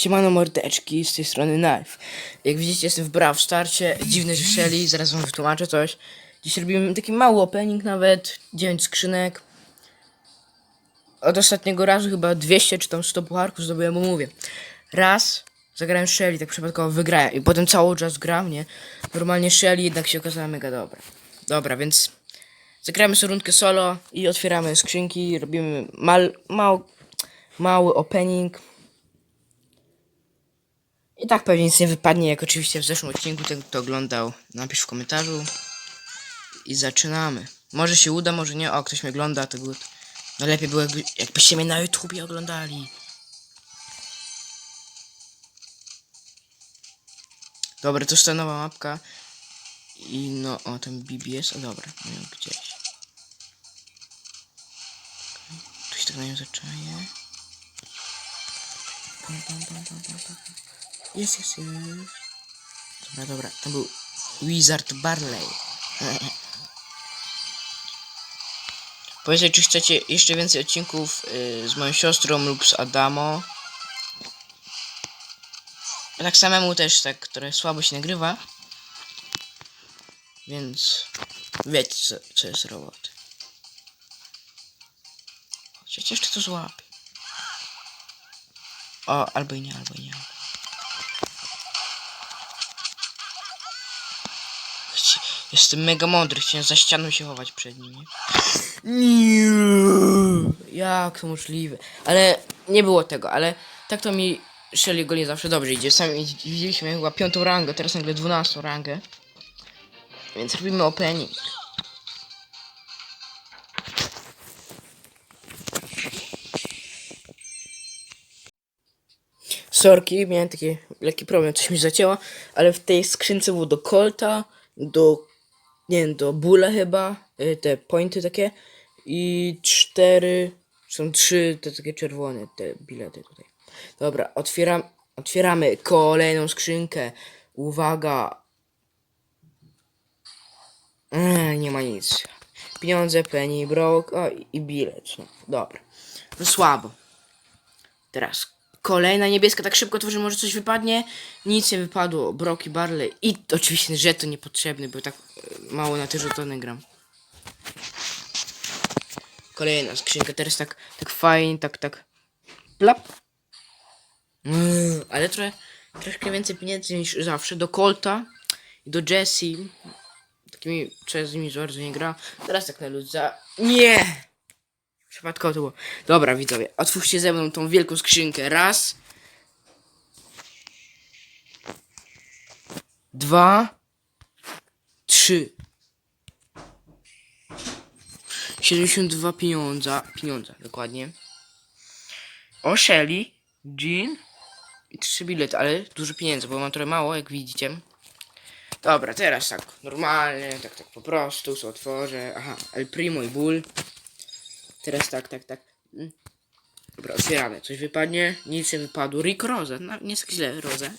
Siemano mordeczki, z tej strony Knife. Jak widzicie jestem w Brawl Starcie, dziwne Shelly, zaraz wam wytłumaczę coś. Dziś robimy taki mały opening nawet, 9 skrzynek. Od ostatniego razu chyba 200 czy tam 100 pucharków zdobyłem, bo mówię. Raz zagrałem Shelly, tak przypadkowo wygrałem i potem cały czas gram, nie? Normalnie Shelly jednak się okazała mega dobra. Dobra, więc zagramy sobie rundkę solo i otwieramy skrzynki, robimy mal, mał, mały opening. I tak pewnie nic nie wypadnie, jak oczywiście w zeszłym odcinku ten kto oglądał, napisz w komentarzu. I zaczynamy. Może się uda, może nie. O, ktoś mnie ogląda, to good. No lepiej było, jakby, jakbyście mnie na YouTubie oglądali. Dobra, to jest ta nowa mapka. I no, o, ten BBS, o dobra, no gdzieś. Tu się tak na nią zaczaje. Jest, jest, jest. Dobra, dobra, to był Wizard Barley. Powiedzcie, czy chcecie jeszcze więcej odcinków y, z moją siostrą lub z Adamo. Tak samemu też tak, które słabo się nagrywa. Więc wiecie, co, co jest roboty. Chociaż jeszcze to złapie. O, albo i nie, albo i nie. Albo. Chci- Jestem mega mądry, chciałem za ścianą się chować przed nim, nie? Jak to możliwe? Ale nie było tego, ale tak to mi Shelly go nie zawsze dobrze idzie. Sami widzieliśmy chyba piątą rangę, teraz nagle dwunastą rangę. Więc robimy opening. Sorki, miałem taki lekki problem, coś mi zacięło, ale w tej skrzynce było do Colta, do, nie wiem, do Bula chyba, y, te pointy takie i cztery, są trzy te takie czerwone, te bilety tutaj. Dobra, otwieram, otwieramy kolejną skrzynkę. Uwaga. Eee, nie ma nic. Pieniądze, penny, brok, o i bilet. No, dobra. No słabo. Teraz kolejna niebieska, tak szybko tworzy, może coś wypadnie. Nic nie wypadło. Broki, barley i oczywiście żeton niepotrzebny, bo tak e, mało na te żetony gram. Kolejna skrzynka, teraz tak, tak fajnie, tak, tak. Plap. Mm, ale trochę, troszkę więcej pieniędzy niż zawsze. Do Colta i do Jessie. Takimi, co z nimi bardzo nie gra. Teraz tak na luz za... Nie! Przypadkowo to było. Dobra, widzowie, otwórzcie ze mną tą wielką skrzynkę. Raz. Dwa. Trzy. 72 pieniądza. Pieniądza, dokładnie. O Shelly, Jean i trzy bilety, ale dużo pieniędzy, bo mam trochę mało, jak widzicie. Dobra, teraz tak, normalnie, tak, tak po prostu, co otworzę. Aha, El Primo i Bull. Teraz tak, tak, tak. Mm. Dobra, otwieramy. Coś wypadnie? Nic nie wypadło. Rick Roza. No, nie jest źle, Roza.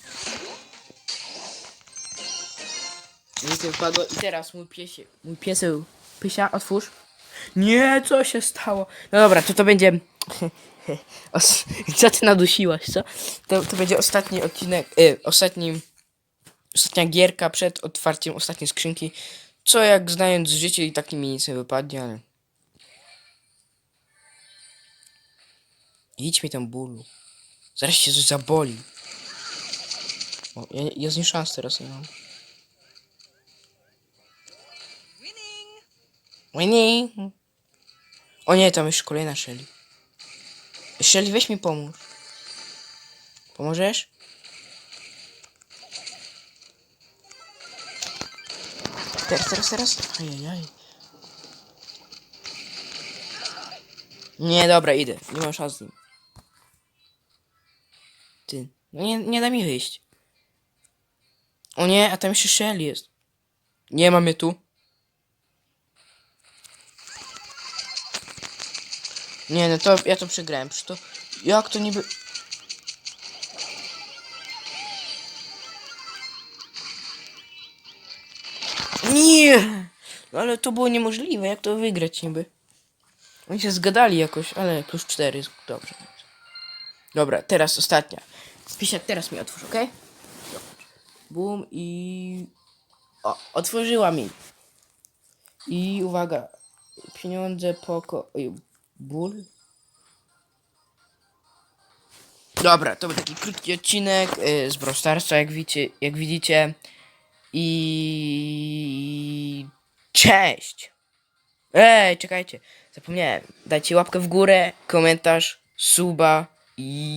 Nic nie wypadło. I teraz mój piesie, mój pieseł. Pysia, otwórz. Nie, co się stało? No dobra, to to będzie... Co ty nadusiłaś, co? To, to będzie ostatni odcinek, y, ostatni... Ostatnia gierka przed otwarciem ostatniej skrzynki. Co jak znając życie i tak mi nic nie wypadnie, ale... Idź mi tam bólu. Zaraz się coś zaboli. O, ja, ja z nim szans teraz nie mam. Winning! O nie, tam już kolejna Shelly. Shelly, weź mi pomóż. Pomożesz? Teraz, teraz, teraz. Ajajaj. Nie, dobra, idę. Nie mam szans z nim. Ty. No nie, nie da mi wyjść. O nie, a tam jeszcze Shelly jest. Nie mam mnie tu. Nie, no to ja to przegrałem. Przecież to. Jak to niby. Nie! No ale to było niemożliwe. Jak to wygrać niby? Oni się zgadali jakoś, ale plus 4 jest dobrze. Dobra, teraz ostatnia. Pisiak, teraz mi otwórz, okej? Bum i... O, otworzyła mi. I uwaga, pieniądze poko... Oj, ból? Dobra, to był taki krótki odcinek y, z Brawl Starsa, jak jak widzicie. I... Cześć! Ej, czekajcie, zapomniałem. Dajcie łapkę w górę, komentarz, suba i...